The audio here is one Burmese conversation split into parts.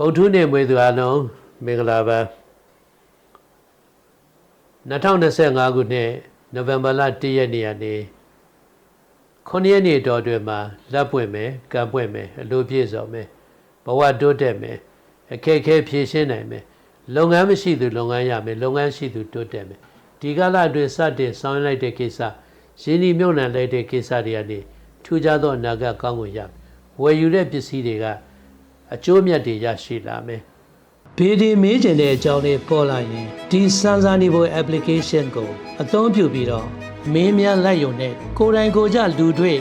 ဗုဒ္ဓနေ့မွေးသူအလုံးမင်္ဂလာပါ2025ခုနှစ်နိုဝင်ဘာလ1ရက်နေ့ကနေ9ရက်နေ့တော်တွင်မှာလက်ပွင့်မယ်ကံပွင့်မယ်အလိုပြည့်စုံမယ်ဘဝတိုးတက်မယ်အခက်အခဲဖြေရှင်းနိုင်မယ်လုပ်ငန်းမရှိသူလုပ်ငန်းရမယ်လုပ်ငန်းရှိသူတိုးတက်မယ်ဒီကာလအတွင်းစတင်ဆောင်ရွက်လိုက်တဲ့ကိစ္စရင်းနှီးမြှုပ်နှံလိုက်တဲ့ကိစ္စတွေကနေထူးခြားသောအနာဂတ်ကောင်းကိုရမယ်ဝယ်ယူတဲ့ပစ္စည်းတွေက အကျိုးအမြတ်တွေရရှိလာမယ်ဘေဒီမေးကျင်တဲ့အကြောင်းလေးပေါ်လာရင်ဒီစမ်းစာနေဖို့ application ကိုအသုံးပြုပြီးတော့မင်းများလိုက်ရုံနဲ့ကိုယ်တိုင်ကိုယ်ကြလူတွေ့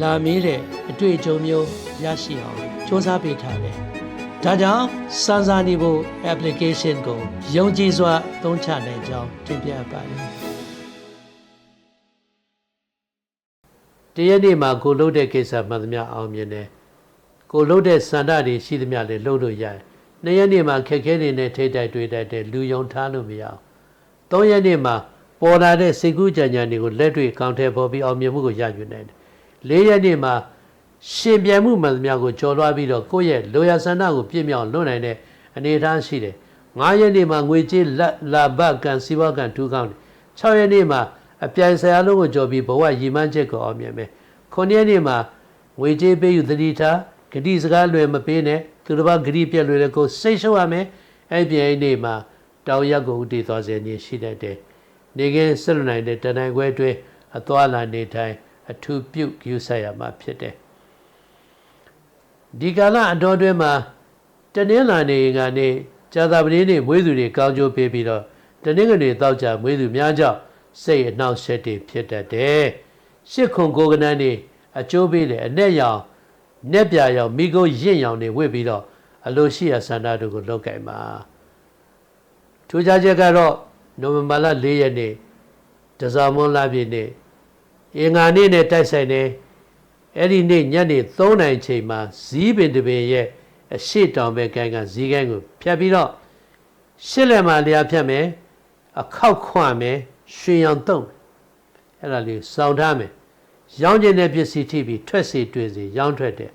လာမေးတဲ့အတွေ့အကြုံမျိုးရရှိအောင်စ조사ပေးထားတယ်။ဒါကြောင့်စမ်းစာနေဖို့ application ကိုယုံကြည်စွာသုံးချနိုင်ကြောင်းတင်ပြပါတယ်။တရက်နေ့မှာကိုလုပ်တဲ့ကိစ္စမှန်သမျှအောင်မြင်တယ်။ ကိုလှုပ်တဲ့စန္ဒတွေရှိသမျှလည်းလှုပ်လို့ရတယ်။နှစ်ရက်နေ့မှာခက်ခဲနေနဲ့ထိတ်တိုက်တွေ့တိုက်တဲ့လူယုံထားလို့မရအောင်။သုံးရက်နေ့မှာပေါ်လာတဲ့စိတ်ကူးကြံကြံတွေကိုလက်တွေ့ကောင်းထဲပေါ်ပြီးအောင်မြင်မှုကိုရယူနိုင်တယ်။လေးရက်နေ့မှာရှင်ပြန်မှုမှန်သမျှကိုကြော်လွှားပြီးတော့ကိုယ့်ရဲ့လိုရာဆန္ဒကိုပြည့်မြောက်လွတ်နိုင်တဲ့အနေအထားရှိတယ်။၅ရက်နေ့မှာငွေကြေးလက်လာဘကံစီးပွားကံထူးကောင်းတယ်။၆ရက်နေ့မှာအပြိုင်ဆရာလုံးကိုကြော်ပြီးဘဝရည်မှန်းချက်ကိုအောင်မြင်မယ်။9ရက်နေ့မှာငွေကြေးပေးယူသတိထား ဂတိစကားလွယ်မပေးနဲ့သူတစ်ပါးဂတိပြက်လွယ်တဲ့ကိုစိတ်ရှုပ်ရမယ်အဲ့ပြိုင်နေ့မှာတောင်ရက်ကိုဥတည်သွားစေခြင်းရှိတတ်တယ်နေကင်းဆက်လွန်နိုင်တဲ့တဏ္ဍခွဲအတွင်းအသွာလာနေထိုင်အထူးပြုယူဆရမှာဖြစ်တယ်ဒီကာလအတော်တွင်မှာတနင်္လာနေ့ကနေဇာတာပတိနေ့မွေးသူတွေကောင်းကျိုးပေးပြီးတော့တနင်္ဂနွေတောက်ကြမွေးသူများကြောင့်စိတ်အနှောက်အယှက်တွေဖြစ်တတ်တယ်ရှစ်ခွန်ကိုကနန်းနေအကျိုးပေးတယ်အ내ရောင် နက်ပြရောင်မိကိုရင့်ရောင်တွေဝစ်ပြီးတော့အလိုရှိရဆန္ဒတို့ကိုလောက်ကင်ပါထူးခြားချက်ကတော့နိုဝင်ဘာလ၄ရက်နေ့တဇာမွန်လာပြည့်နေ့အင်္ဂါနေ့နဲ့တိုက်ဆိုင်တယ်အဲ့ဒီနေ့ညနေ3နိုင်ချိန်မှာဇီးပင်တပင်ရဲ့အရှိတောင်ဘက်ကိုင်းကဇီးကိုင်းကိုဖြတ်ပြီးတော့ရှစ်လက်မှာလျာဖြတ်မယ်အခောက်ခွမယ်ရွှေရောင်တုံးအဲ့ဒါလေးစောင့်ထားမယ် ရောင်းကျင်တဲ့ပစ္စည်းထိပြီးထွက်စီတွေ့စီရောင်းထွက်တယ်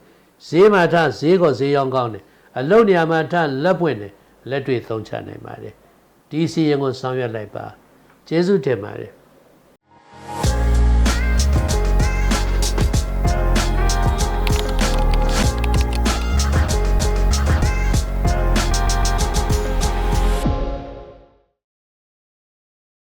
ဈေးမှာထဈေးကောဈေးရောင်းကောင်းတယ်အလုံးနေရာမှာထလက်ပွင့်တယ်လက်တွေ့သုံးချနိုင်ပါတယ်ဒီစီရင်ကိုဆောင်ရွက်လိုက်ပါကျေးဇူးတင်ပါတယ်